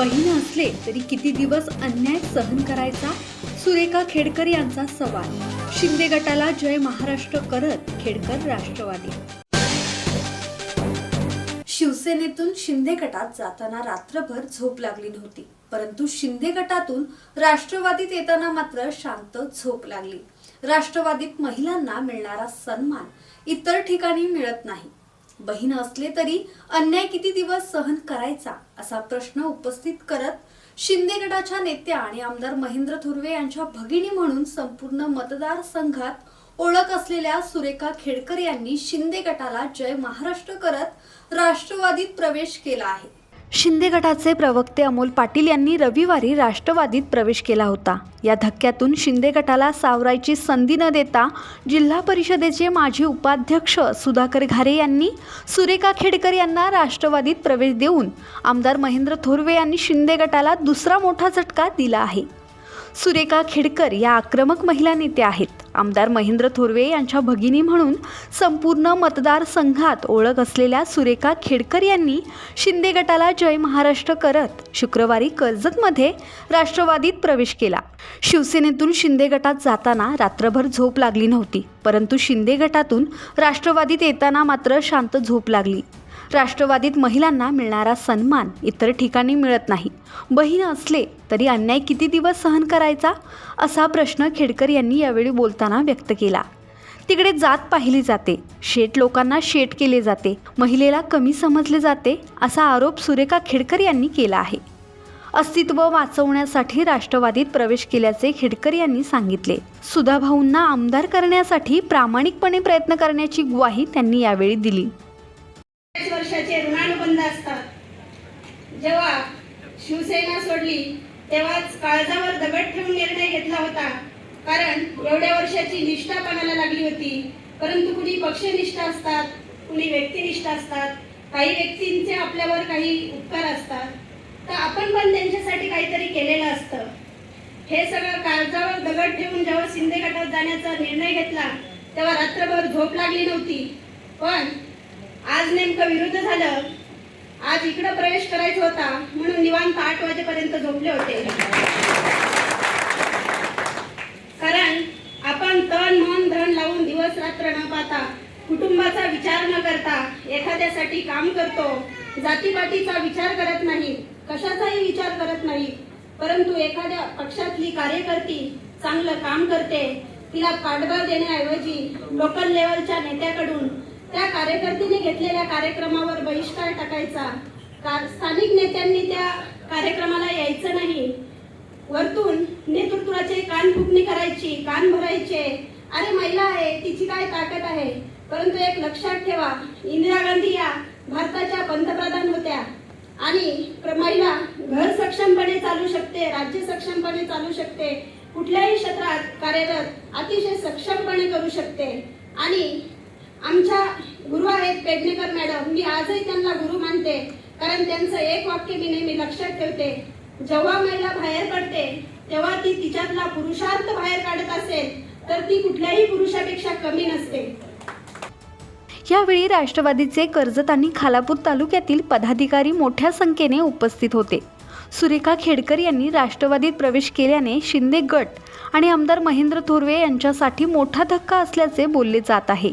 बहीण असले तरी किती दिवस अन्याय सहन करायचा? सुरेखा खेडकर यांचा सवाल. शिंदे गटाला जय महाराष्ट्र करत खेडकर राष्ट्रवादी. शिवसेनेतून शिंदे गटात जाताना रात्रभर झोप लागली नव्हती. परंतु शिंदे गटातून राष्ट्रवादीत येताना मात्र शांत झोप लागली. राष्ट्रवादीत महिलांना मिळणारा सन्मान इतर ठिकाणी मिळत नाही. बहीण असले तरी अन्याय किती दिवस सहन करायचा असा प्रश्न उपस्थित करत शिंदे गटाच्या नेत्या आणि आमदार महेंद्र थुर्वे यांच्या भगिनी म्हणून संपूर्ण मतदारसंघात ओळख असलेल्या सुरेखा खेडकर यांनी शिंदे गटाला जय महाराष्ट्र करत राष्ट्रवादीत प्रवेश केला आहे. शिंदे गटाचे प्रवक्ते अमोल पाटील यांनी रविवारी राष्ट्रवादीत प्रवेश केला होता. या धक्क्यातून शिंदे गटाला सावरायची संधी न देता जिल्हा परिषदेचे माजी उपाध्यक्ष सुधाकर घारे यांनी सुरेखा खेडकर यांना राष्ट्रवादीत प्रवेश देऊन आमदार महेंद्र थोरवे यांनी शिंदे गटाला दुसरा मोठा झटका दिला आहे. सुरेखा खेडकर या आक्रमक महिला नेत्या आहेत. आमदार महेंद्र थोरवे यांच्या भगिनी म्हणून संपूर्ण मतदारसंघात ओळख असलेल्या सुरेखा खेडकर यांनी शिंदे गटाला जय महाराष्ट्र करत शुक्रवारी कर्जतमध्ये राष्ट्रवादीत प्रवेश केला. शिवसेनेतून शिंदे गटात जाताना रात्रभर झोप लागली नव्हती परंतु शिंदे गटातून राष्ट्रवादीत येताना मात्र शांत झोप लागली. राष्ट्रवादीत महिलांना मिळणारा सन्मान इतर ठिकाणी मिळत नाही. बहीण असले तरी अन्याय किती दिवस सहन करायचा? असा प्रश्न खेडकर यांनी यावेळी बोलताना व्यक्त केला. तिकडे जात पाहिली जाते. शेट लोकांना शेट केले जाते. महिलेला कमी समजले जाते असा आरोप सुरेखा खेडकर यांनी केला आहे. अस्तित्व वाचवण्यासाठी राष्ट्रवादीत प्रवेश केल्याचे खेडकर यांनी सांगितले. सुधाभाऊंना आमदार करण्यासाठी प्रामाणिकपणे प्रयत्न करण्याची ग्वाही त्यांनी यावेळी दिली. अनुबंध असतात. जेव्हा शिवसेना सोडली तेव्हाच काळजावर दगड ठेवून निर्णय घेतला होता. कारण एवढ्या वर्षाची निष्ठा पणाला लागली होती. परंतु कुणी पक्षनिष्ठा असतात कुणी व्यक्तिनिष्ठ असतात काही व्यक्तींचे आपल्यावर काही उपकार असतात. तर आपण पण त्यांच्यासाठी काहीतरी केलेलं असतं. हे सगळं काळजावर दगड ठेवून जेव्हा शिंदे गटात जाण्याचा निर्णय घेतला तेव्हा रात्रभर झोप लागली नव्हती. पण आज नेमकं विरुद्ध झालं आज इकडं प्रवेश करायचा होता म्हणून निवांत आठ वाजेपर्यंत झोपले होते. कारण आपण तन मन धन लावून दिवस रात्र न पाहता कुटुंबाचा विचार न करता एखाद्यासाठी काम करतो जातीपातीचा विचार करत नाही कशाचाही विचार करत नाही परंतु एखाद्या पक्षातली कार्यकर्ती चांगलं काम करते तिला पाठबळ देण्याऐवजी लोकल लेवलच्या नेत्याकडून त्या कार्यकर्त्यांनी घेतलेल्या कार्यक्रमावर बहिष्कार टाकायचा. का- स्थानिक नेत्यांनी त्या कार्यक्रमाला यायचं नाही. वरतून नेतृत्वाचे कान फुकणी करायची कान भरायचे. अरे महिला आहे तिची काय ताकद आहे? परंतु एक लक्षात ठेवा इंदिरा गांधी या भारताच्या पंतप्रधान होत्या. आणि प्र- महिला घर सक्षमपणे चालू शकते राज्य सक्षमपणे चालू शकते. कुठल्याही क्षेत्रात कार्यरत अतिशय सक्षमपणे करू शकते. आणि आमच्या गुरु आहेत पेडणेकर मॅडम. मी आजही त्यांना गुरु मानते. कारण त्यांचं एक वाक्य मी नेहमी लक्षात ठेवते. जेव्हा महिला बाहेर पडते तेव्हा ती तिच्यातला पुरुषार्थ बाहेर काढत असेल तर ती कुठल्याही पुरुषापेक्षा कमी नसते. यावेळी राष्ट्रवादीचे कर्जत आणि खालापूर तालुक्यातील पदाधिकारी मोठ्या संख्येने उपस्थित होते. सुरेखा खेडकर यांनी राष्ट्रवादीत प्रवेश केल्याने शिंदे गट आणि आमदार महेंद्र थोरवे यांच्यासाठी मोठा धक्का असल्याचे बोलले जात आहे.